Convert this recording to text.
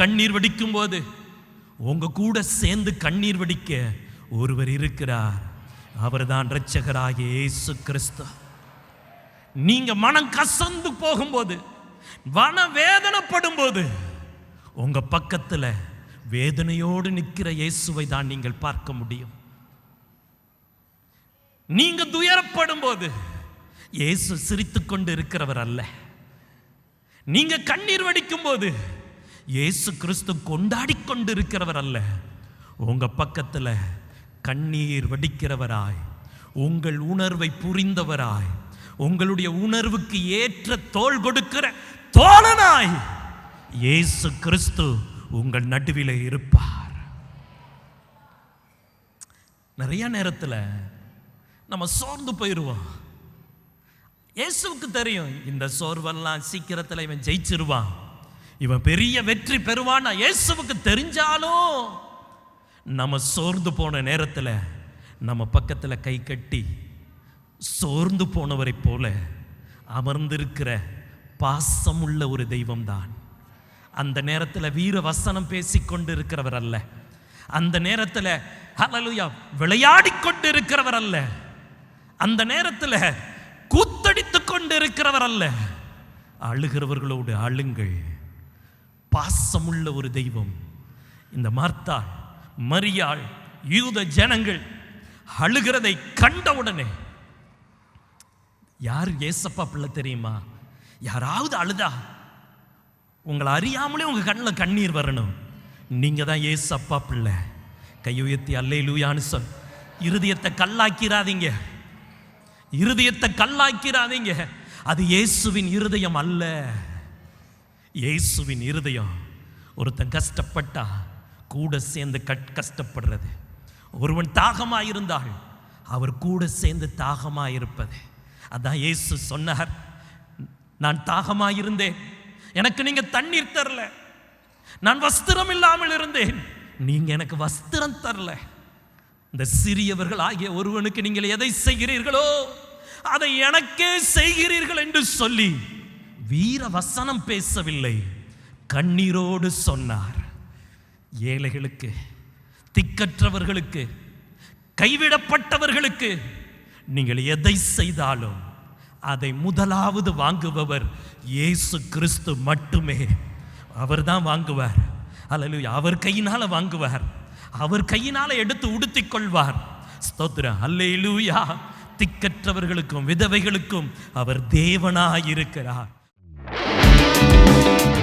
கண்ணீர் வடிக்கும் போது உங்க கூட சேர்ந்து கண்ணீர் வடிக்க ஒருவர் இருக்கிறார். அவர்தான் இரட்சகராகிய இயேசு கிறிஸ்து. நீங்க மனம் கசந்து போகும்போது மன வேதனைப்படும் போது உங்க பக்கத்துல வேதனையோடு நிற்கிற இயேசுவை தான் நீங்கள் பார்க்க முடியும். நீங்க துயரப்படும் போது இயேசு சிரித்து கொண்டு இருக்கிறவர் அல்ல. நீங்க கண்ணீர் வடிக்கும் போது இயேசு கிறிஸ்து கொண்டாடி கொண்டிருக்கிறவர் அல்ல உங்கள் பக்கத்தில் கண்ணீர் வடிக்கிறவராய் உங்கள் உணர்வை புரிந்தவராய் உங்களுடைய உணர்வுக்கு ஏற்ற தோள் கொடுக்கிற தோழனாய் இயேசு கிறிஸ்து உங்கள் நடுவில் இருப்பார். நிறைய நேரத்தில் நம்ம சோர்ந்து போயிடுவோம் இயேசுக்கு தெரியும் இந்த சோர்வெல்லாம் சீக்கிரத்தில் இவன் ஜெயிச்சிருவான். இவன் பெரிய வெற்றி பெறுவான். இயேசுவுக்கு தெரிஞ்சாலும் நம்ம சோர்ந்து போன நேரத்தில் நம்ம பக்கத்தில் கை கட்டி சோர்ந்து போனவரை போல அமர்ந்திருக்கிற பாசமுள்ள ஒரு தெய்வம்தான். அந்த நேரத்தில் வீர வசனம் பேசிக்கொண்டு இருக்கிறவர் அல்ல. அந்த நேரத்தில் ஹலலுயா விளையாடி கொண்டு இருக்கிறவர் அல்ல. அந்த நேரத்தில் கூத்தடித்து கொண்டு இருக்கிறவர் அல்ல. அழுகிறவர்களோடு அழுங்கள். பாசமுள்ள ஒரு தெய்வம். இந்த மார்த்தாள் மரியாள் யூத ஜனங்கள் அழுகிறதை கண்டவுடனே யார் ஏசப்பா பிள்ளை தெரியுமா? யாராவது அழுதா? உங்களை அறியாமலே உங்க கண்ணில் கண்ணீர் வரணும். நீங்க தான் ஏசப்பா பிள்ளை. கையுயர்த்தி அல்லே லூயான்னு சொல். இருதயத்தை கல்லாக்கிறாதீங்க. இருதயத்தை கல்லாக்கிறாதீங்க. அது இயேசுவின் இருதயம் அல்ல. இயேசுவின் இருதயம் ஒருத்தன் கஷ்டப்பட்டா கூட சேர்ந்து கட் கஷ்டப்படுறது. ஒருவன் தாகமாக இருந்தால் அவர் கூட சேர்ந்து தாகமாக இருப்பது அதான் இயேசு சொன்னார் நான் தாகமாக இருந்தேன் எனக்கு நீங்கள் தண்ணீர் தரல. நான் வஸ்திரம் இல்லாமல் இருந்தேன். நீங்கள் எனக்கு வஸ்திரம் தரல. இந்த சிறியவர்கள் ஆகிய ஒருவனுக்கு நீங்கள் எதை செய்கிறீர்களோ அதை எனக்கே செய்கிறீர்கள் என்று சொல்லி வீர வசனம் பேசவில்லை. கண்ணீரோடு சொன்னார். ஏழைகளுக்கு திக்கற்றவர்களுக்கு கைவிடப்பட்டவர்களுக்கு நீங்கள் எதை செய்தாலும் அதை முதலாவது வாங்குபவர் இயேசு கிறிஸ்து மட்டுமே. அவர் தான் வாங்குவார். அல்லது அவர் கையினால் வாங்குவார். அவர் கையினால் எடுத்து உடுத்திக் கொள்வார். ஸ்தோத்திரம். அல்லேலூயா. திக்கற்றவர்களுக்கும் விதவைகளுக்கும் அவர் தேவனாயிருக்கிறார்.